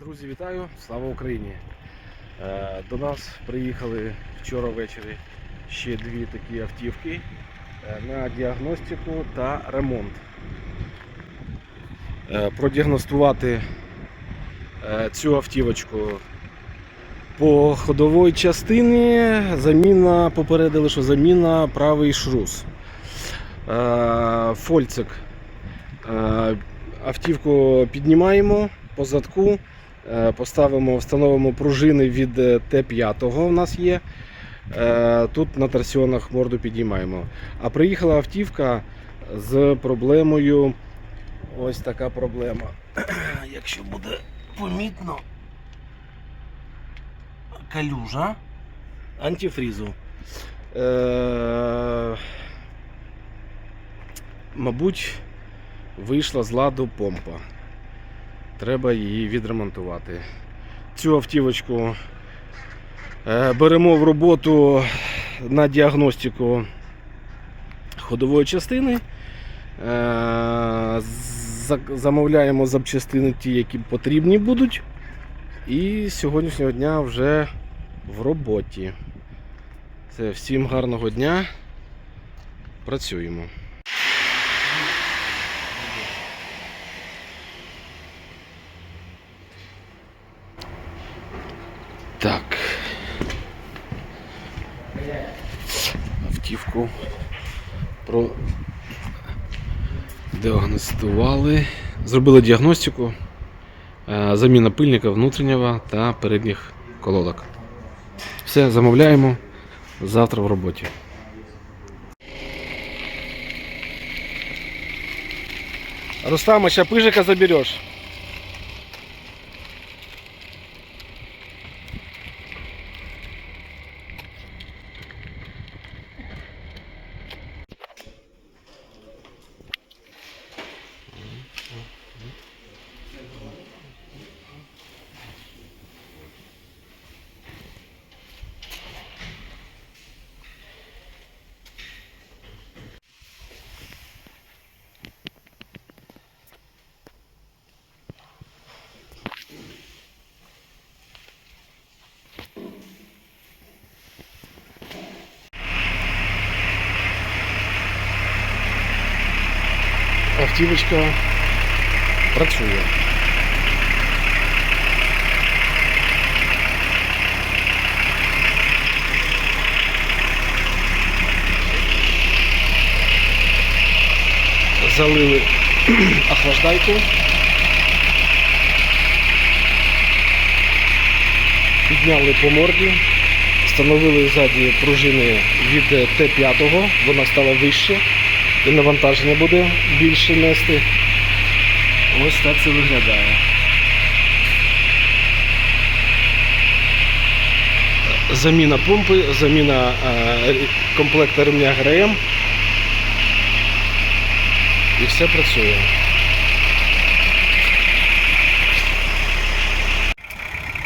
Друзі, вітаю! Слава Україні! Е, До нас приїхали вчора ввечері ще дві такі автівки е, на діагностику та ремонт. Е, Продіагностувати цю автівочку по ходовій частині заміна, попередили, що заміна правий шрус. Фольцик. Автівку піднімаємо по задку, поставимо, встановимо пружини від е, Т5 у нас є. Е, Тут на торсіонах морду підіймаємо. А приїхала автівка з проблемою. Ось така проблема. Якщо буде помітно, калюжа антифрізу. Е, Мабуть, вийшла з ладу помпа. Треба її відремонтувати. Цю автівочку е, беремо в роботу на діагностику ходової частини. Е, Замовляємо запчастини ті, які потрібні будуть. І з сьогоднішнього дня вже в роботі. Це всім гарного дня. Працюємо. Так. Автівку про діагностували. Зробили діагностику. Е, Заміна пильника внутрішнього та передніх колодок. Все, замовляємо. Завтра в роботі. Рустама, сейчас пыжика заберешь. Автівочка працює. Залили охлаждайку. Підняли по морді, встановили ззаді пружини від Т5, вона стала вище навантаження буде більше нести. Ось так це виглядає. Заміна помпи, заміна е, комплекта ремня ГРМ. І все працює.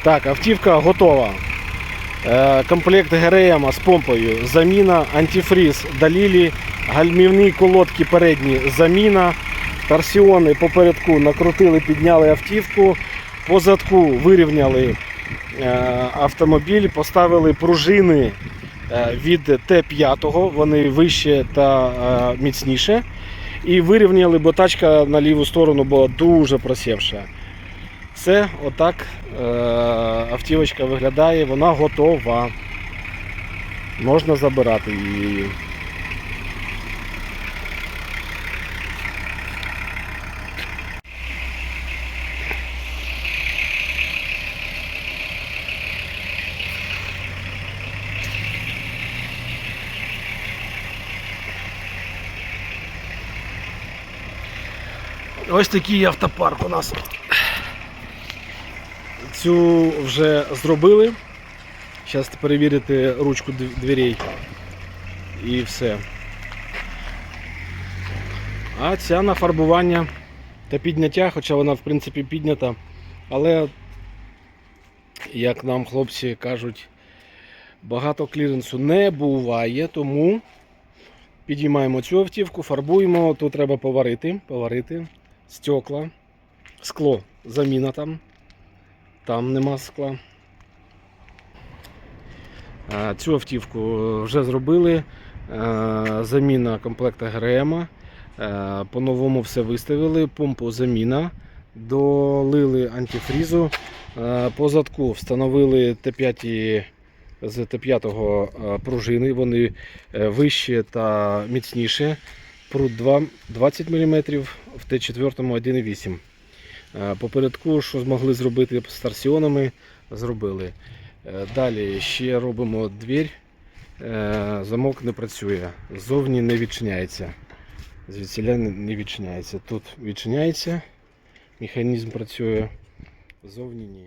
Так, автівка готова. Е, Комплект ГРМ з помпою, заміна, антифріз, далілі, гальмівні колодки передні, заміна, торсіони попередку накрутили, підняли автівку, по задку вирівняли е, автомобіль, поставили пружини е, від Т5, вони вище та е, міцніше. І вирівняли, бо тачка на ліву сторону була дуже просівша. Все, отак автівочка виглядає, вона готова. Можна забирати її. Ось такий автопарк у нас. Цю вже зробили. Зараз перевірити ручку дверей. І все. А ця на фарбування та підняття, хоча вона в принципі піднята. Але, як нам хлопці кажуть, багато кліренсу не буває, тому підіймаємо цю автівку, фарбуємо, тут треба поварити, поварити стекла, скло, заміна там. там нема скла. Цю автівку вже зробили. Заміна комплекта ГРМ. По-новому все виставили. Помпу заміна. Долили антифрізу. По задку встановили Т5 з Т5 пружини. Вони е, вищі та міцніші. Прут 2 20 мм, в Т4 1,8 Е, Попередку, що змогли зробити з торсіонами, зробили. Е, Далі ще робимо двір. Е, Замок не працює. Ззовні не відчиняється. Звідсіля не- відчиняється. Тут відчиняється, механізм працює, ззовні ні.